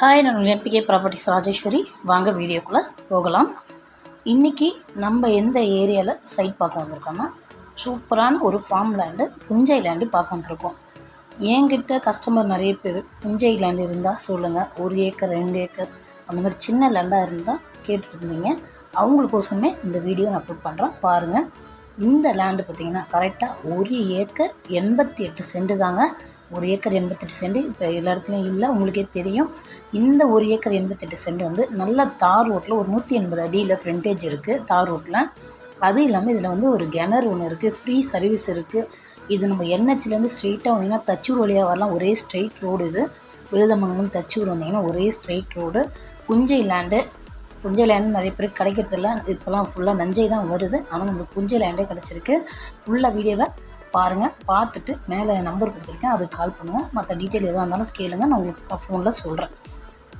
Hi நான் NPK properties Rajeswari. வாங்க வீடியோக்குள்ளே போகலாம். இன்றைக்கி நம்ம எந்த ஏரியாவில் சைட் பார்க்க வந்திருக்கோம்னா சூப்பரான ஒரு ஃபார்ம் லேண்டு புஞ்சை லேண்டு பார்க்க வந்திருக்கோம். என்கிட்ட கஸ்டமர் நிறைய பேர் புஞ்சை லேண்டு இருந்தால் சொல்லுங்கள் ஒரு ஏக்கர் ரெண்டு ஏக்கர் அந்த மாதிரி சின்ன லேண்டாக இருந்தால் கேட்டுருந்தீங்க. அவங்களுக்கோசமே இந்த வீடியோ நான் அப்லோட் பண்ணுறேன் பாருங்கள் இந்த லேண்டு பார்த்திங்கன்னா கரெக்டாக ஒரு ஏக்கர் எண்பத்தி எட்டு சென்ட் தாங்க. ஒரு ஏக்கர் எண்பத்தெட்டு சென்ட் இப்போ எல்லா இடத்துலையும் இல்லை உங்களுக்கே தெரியும். இந்த ஒரு ஏக்கர் எண்பத்தெட்டு சென்ட் வந்து நல்ல தார் ரோட்டில் ஒரு நூற்றி எண்பது அடியில் ஃப்ரண்டேஜ் இருக்குது தார் ரோட்டில் அதுவும் இல்லாமல் இதில் வந்து ஒரு கிணறு ஒன்று இருக்குது ஃப்ரீ சர்வீஸ் இருக்குது இது நம்ம என்ஹெச்லேருந்து ஸ்ட்ரெயிட்டாக வந்தீங்கன்னா தச்சூர் வழியாக வரலாம். ஒரே ஸ்ட்ரெயிட் ரோடு இது. விழுதமங்கலம் தச்சூர் வந்தீங்கன்னா ஒரே ஸ்ட்ரெயிட் ரோடு புஞ்சை லேண்டு புஞ்சை லேண்டு நிறைய பேருக்கு கிடைக்கிறதில்ல. இப்போலாம் ஃபுல்லாக நஞ்சை தான் வருது. ஆனால் நம்மளுக்கு புஞ்சை லேண்டே கிடச்சிருக்கு. ஃபுல்லாக வீடியோவை பாருங்கள் பார்த்துட்டு மேலே நம்பர் கொடுத்துருக்கேன். அதுக்கு கால் பண்ணுங்கள் மற்ற டீட்டெயில் எதுவாக இருந்தாலும் கேளுங்க. நான் உங்களுக்கு ஃபோனில் சொல்கிறேன்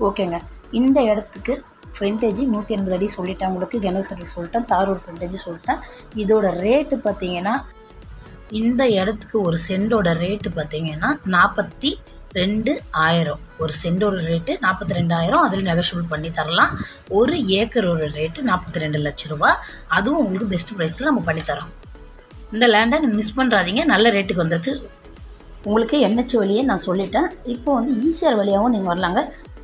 ஓகேங்க இந்த இடத்துக்கு ஃப்ரண்டேஜ் நூற்றி எண்பது அடி சொல்லிட்டேன் உங்களுக்கு. கிணறு சொல்லிட்டேன். தாரூர் ஃப்ரண்டேஜ் சொல்லிட்டேன். இதோட ரேட்டு பார்த்தீங்கன்னா இந்த இடத்துக்கு ஒரு செண்டோட ரேட்டு பார்த்தீங்கன்னா நாற்பத்தி ரெண்டு ஆயிரம். ஒரு செண்டோட ரேட்டு நாற்பத்தி ரெண்டாயிரம் அதில் நெகோஷியபிள் பண்ணி தரலாம். ஒரு ஏக்கரோட ரேட்டு நாற்பத்தி ரெண்டு லட்ச ரூபா அதுவும் உங்களுக்கு பெஸ்ட் ப்ரைஸில் நம்ம பண்ணித்தரோம் இந்த லேண்டை மிஸ் பண்ணுறாதீங்க நல்ல ரேட்டுக்கு வந்திருக்கு. உங்களுக்கு என்ஹெச் வழியே நான் சொல்லிட்டேன். இப்போ வந்து ஈசிஆர் வழியாகவும் நீங்கள் வரலாங்க.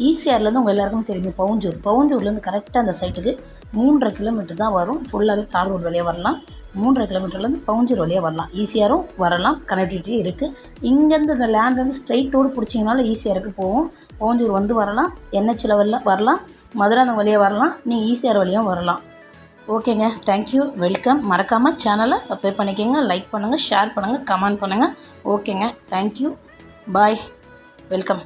ஈசிஆர்லேருந்து உங்கள் எல்லாருக்கும் தெரியும் பவுஞ்சூர். பவுஞ்சூர்லேருந்து கரெக்டாக அந்த சைட்டுக்கு மூன்றரை கிலோமீட்டர் தான் வரும். ஃபுல்லாகவே தார் ரோடு வழியாக வரலாம். மூன்றரை கிலோமீட்டர்லேருந்து பவுஞ்சூர் வழியாக வரலாம். ஈஸியாரும் வரலாம். கனெக்டிவிட்டி இருக்குது இங்கேருந்து இந்த லேண்ட்லேருந்து ஸ்ட்ரைட் ரோடு பிடிச்சிங்கனாலும் ஈஸியாருக்கு போகும். பவுஞ்சூர் வந்து வரலாம். என்ஹெச்சில் வரலாம் வரலாம். மதுராந்தகம் வழியாக வரலாம். நீங்கள் ஈசிஆர் வழியாகவும் வரலாம். ஓகேங்க. தேங்க்யூ வெல்கம் மறக்காமல் சேனலை சப்ஸ்கிரைப் பண்ணிக்கோங்க. லைக் பண்ணுங்கள் ஷேர் பண்ணுங்கள் கமெண்ட் பண்ணுங்கள் ஓகேங்க. Thank you bye welcome